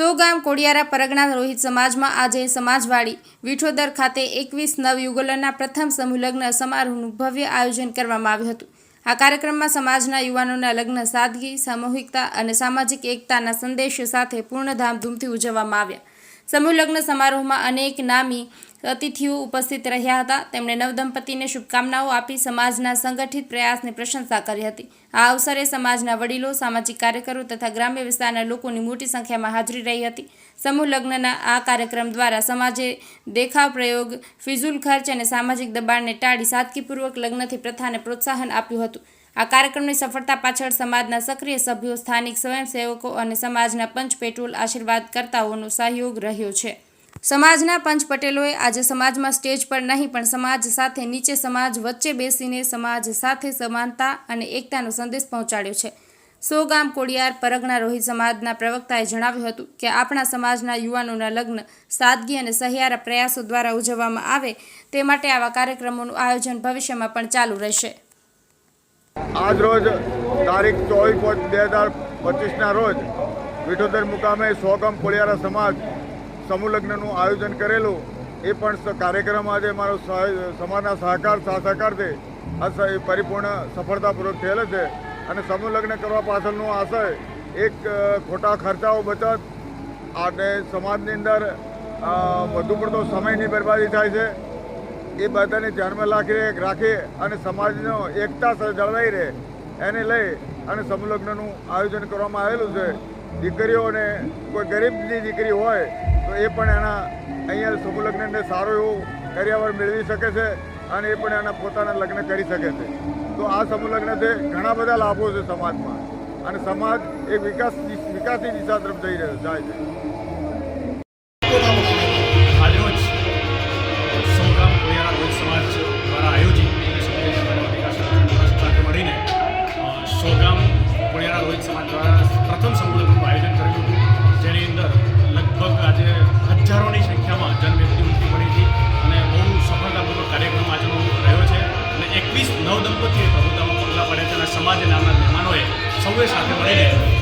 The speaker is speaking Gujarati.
સો ગામ કોડિયારા પરગણા રોહિત સમાજમાં આજે સમાજવાડી વિઠોદર ખાતે એકવીસ નવયુગલોના પ્રથમ સમૂહ લગ્ન સમારોહનું ભવ્ય આયોજન કરવામાં આવ્યું હતું. આ કાર્યક્રમમાં સમાજના યુવાનોના લગ્ન, સાદગી, સામૂહિકતા અને સામાજિક એકતાના સંદેશ સાથે પૂર્ણ ધામધૂમથી ઉજવવામાં આવ્યા. સમૂહ લગ્ન સમારોહમાં અનેક નામી અતિથિઓ ઉપસ્થિત રહ્યા હતા. તેમણે નવદંપતિને શુભકામનાઓ આપી સમાજના સંગઠિત પ્રયાસની પ્રશંસા કરી હતી. આ અવસરે સમાજના વડીલો, સામાજિક કાર્યકરો તથા ગ્રામ્ય વિસ્તારના લોકોની મોટી સંખ્યામાં હાજરી રહી હતી. સમૂહ લગ્નના આ કાર્યક્રમ દ્વારા સમાજે દેખાવ પ્રયોગ, ફિઝુલ ખર્ચ અને સામાજિક દબાણને ટાળી સાદગીપૂર્વક લગ્નથી પ્રથાને પ્રોત્સાહન આપ્યું હતું. આ કાર્યક્રમની સફળતા પાછળ સમાજના સક્રિય સભ્યો, સ્થાનિક સ્વયંસેવકો અને સમાજના પંચ પેટ્રોલ આશીર્વાદકર્તાઓનો સહયોગ રહ્યો છે. સમાજના પંચ પટેલોએ આજે સમાજમાં સ્ટેજ પર નહીં, પણ સમાજ સાથે નીચે સમાજ, વચ્ચે બેસીને સમાજ સાથે સમાનતા અને એકતાનો સંદેશ પહોંચાડ્યો છે. સોગામ કોડિયાર પરગણા રોહિત સમાજના પ્રવક્તાએ જણાવ્યું હતું કે આપણા સમાજના યુવાનોના લગ્ન સાદગી અને સહિયારા પ્રયાસો દ્વારા ઉજવવામાં આવે તે માટે આવા કાર્યક્રમોનું આયોજન ભવિષ્યમાં પણ ચાલુ રહેશે. આજ રોજ તારીખ ચોવીસ બે હજાર પચીસના રોજ વિઠોદર મુકામે સોગમ કોળિયારા સમાજ સમૂહ લગ્નનું આયોજન કરેલું, એ પણ કાર્યક્રમ આજે મારો સમાજના સહકાર સહકારથી આ પરિપૂર્ણ સફળતાપૂર્વક થયેલો છે. અને સમૂહ લગ્ન કરવા પાછળનો આશય, એક ખોટા ખર્ચાઓ બચત અને સમાજની અંદર વધુ પડતો સમયની બરબાદી થાય છે. એ બધાને ધ્યાનમાં રાખી રાખી અને સમાજનો એકતા જળવાઈ રહે. એને લઈ અને સમૂહલગ્નનું આયોજન કરવામાં આવેલું છે. દીકરીઓને કોઈ ગરીબની દીકરી હોય, તો એ પણ એના અહીંયા સમૂહલગ્નને સારું એવું કર્યાવર મેળવી શકે છે અને એ પણ એના પોતાના લગ્ન કરી શકે છે. તો આ સમૂહલગ્નથી ઘણા બધા લાભો છે સમાજમાં. અને સમાજ એક વિકાસ વિકાસની દિશા તરફ જઈ રહ્યો, જાય છે. છે નવ એકવીસ નવદંપતીએ પ્રભુતામાં પગલાં પડ્યા અને સમાજે નામના મહેમાનોએ સૌએ સાથે મળીને